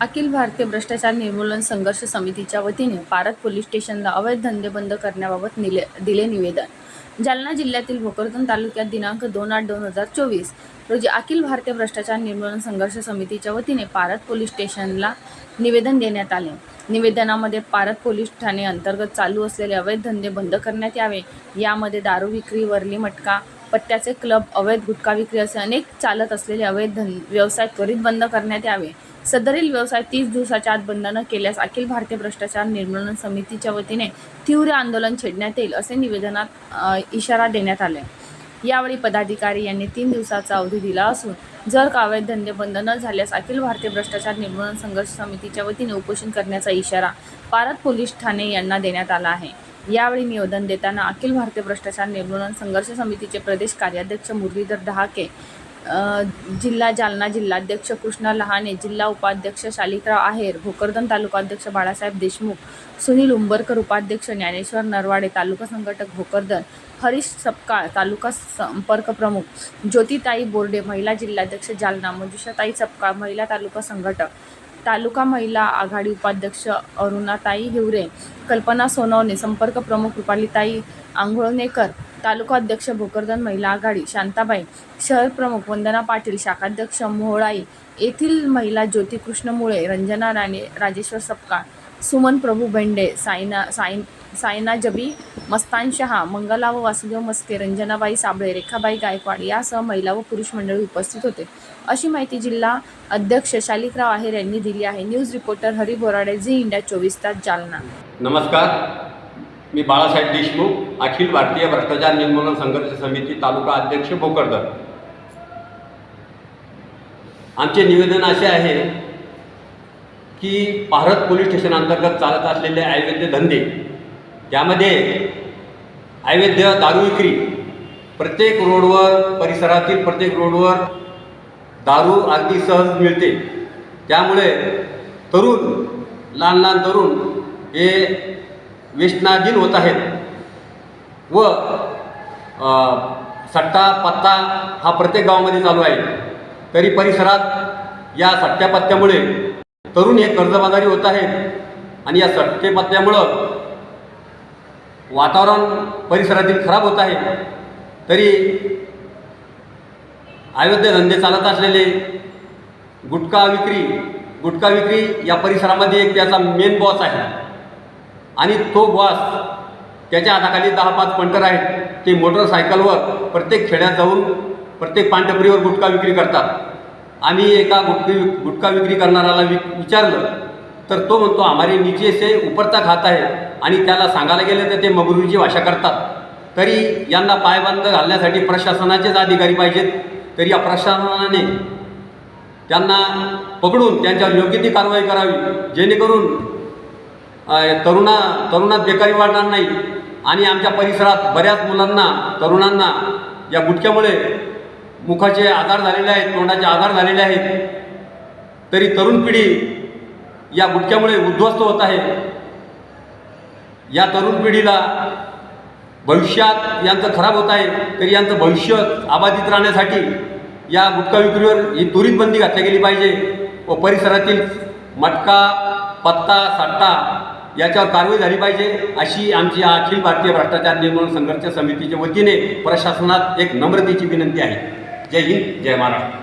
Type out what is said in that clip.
अखिल भारतीय भ्रष्टाचार निर्मूलन संघर्ष समितीच्या वतीने पारत पोलीस स्टेशनला अवैध धंदे बंद करण्याबाबत निले दिले निवेदन. जालना जिल्ह्यातील भोकरदन तालुक्यात दिनांक दोन आठ दोन हजार चोवीस रोजी अखिल भारतीय भ्रष्टाचार निर्मूलन संघर्ष समितीच्या वतीने पारत पोलीस स्टेशनला निवेदन देण्यात आले. निवेदनामध्ये पारत पोलीस ठाणे अंतर्गत चालू असलेले अवैध धंदे बंद करण्यात यावे यामध्ये दारू विक्री वरली मटका पत्त्याचे क्लब अवैध गुटखा विक्री असे अनेक चालत असलेले अवैध धन व्यवसाय त्वरित बंद करण्यात यावे. सदरील व्यवसाय तीस दिवसाच्या आत बंद न केल्यास अखिल भारतीय भ्रष्टाचार निर्मूलन समितीच्या वतीने तीव्र आंदोलन छेडण्यात येईल असे निवेदनात इशारा देण्यात आले यावेळी पदाधिकारी यांनी तीन दिवसाचा अवधी दिला असून जर का अवैध धंदे बंद न झाल्यास अखिल भारतीय भ्रष्टाचार निर्मूलन संघर्ष समितीच्या वतीने उपोषण करण्याचा इशारा पारत पोलीस ठाणे यांना देण्यात आला आहे. यावेळी निवेदन देताना अखिल भारतीय भ्रष्टाचार निर्मूलन संघर्ष समितीचे प्रदेश कार्याध्यक्ष मुरलीधर डहाके जिल्हा जालना जिल्हाध्यक्ष कृष्णा लहाने जिल्हा उपाध्यक्ष शालिकराव आहेर भोकरदन तालुकाध्यक्ष बाळासाहेब देशमुख सुनील उंबरकर उपाध्यक्ष ज्ञानेश्वर नरवाडे तालुका संघटक भोकरदन हरीश सपकाळ तालुका संपर्क प्रमुख ज्योतिताई बोर्डे महिला जिल्हाध्यक्ष जालना मंजुषाताई सपकाळ महिला तालुका संघटक तालुका महिला आघाडी उपाध्यक्ष अरुणाताई हिवरे कल्पना सोनवणे संपर्क प्रमुख रुपालीताई आंघोळनेकर तालुका अध्यक्ष भोकरदन महिला आघाडी शांताबाई शहर प्रमुख वंदना पाटील शाखाध्यक्ष मोहळाई येथील महिला ज्योती कृष्ण मुळे रंजना राणे राजेश्वर सपकाळ सुमन प्रभू भेंडे सायना साय सायना जबी मस्तान शहा मंगला व वासुदेव मस्के रंजनाबाई साबळे रेखाबाई गायकवाड यासह महिला व पुरुष मंडळी उपस्थित होते. अशी माहिती जिल्हा अध्यक्ष शालिकराव आहेर यांनी दिली आहे. News reporter Hari Borade Zee India चोवीस तास जालना. नमस्कार. मी बाळासाहेब देशमुख अखिल भारतीय भ्रष्टाचार निर्मूलन संघर्ष समिती तालुका अध्यक्ष भोकरदर आमचे निवेदन असे आहे की भारत पोलीस स्टेशन अंतर्गत चालत असलेले अवैध धंदे त्यामध्ये अवैध दारू विक्री प्रत्येक रोडवर परिसरातील प्रत्येक रोडवर दारू अगदी सहज मिळते. त्यामुळे तरुण लहान लहान तरुण हे व्यसनाधीन होत आहेत व सट्टा पत्ता हा प्रत्येक गावामध्ये चालू आहे. तरी परिसरात या सट्ट्या पत्त्यामुळे तरुण हे कर्जबाजारी होत आहेत. आणि या सट्टे पत्त्यामुळं वातावरण परिसरातील खराब होत आहे. तरी अयोध्या धंदे चालत असलेले गुटखा विक्री गुटखा विक्री या परिसरामध्ये एक त्याचा मेन बॉस आहे. आणि तो बॉस त्याच्या हाताखाली दहा पाच पंटर आहेत. ते मोटरसायकलवर प्रत्येक खेड्यात जाऊन प्रत्येक पानटपरीवर गुटखा विक्री करतात. आम्ही एका गुटखी गुटखा विक्री करणाऱ्याला वि विचारलं तर तो म्हणतो आम्हाला नीचे से उपरचा खात आहे. आणि त्याला सांगायला गेलं तर ते मगरूची भाषा करतात. तरी यांना पायबंद घालण्यासाठी प्रशासनाचेच अधिकारी पाहिजेत. तरी या प्रशासनाने त्यांना पकडून त्यांच्यावर योग्य ती कारवाई करावी. जेणेकरून तरुणा तरुणात बेकारी वाढणार नाही. आणि आमच्या परिसरात बऱ्याच मुलांना तरुणांना या गुटख्यामुळे मुखाचे आधार झालेले आहेत तोंडाचे आधार झालेले आहेत. तरी तरुण पिढी या गुटख्यामुळे उद्ध्वस्त होत आहे या तरुण पिढीला भविष्यात यांचं खराब होत आहे तरी यांचं भविष्य आबाधित राहण्यासाठी या गुटखा विक्रीवर ही त्वरित बंदी घातली गेली पाहिजे व परिसरातील मटका पत्ता सट्टा याच्यावर कारवाई झाली पाहिजे अशी आमची अखिल भारतीय भ्रष्टाचार निर्मूलन संघर्ष समितीच्या वतीने प्रशासनात एक नम्रतेची विनंती आहे. जय हिंद जय महाराष्ट्र.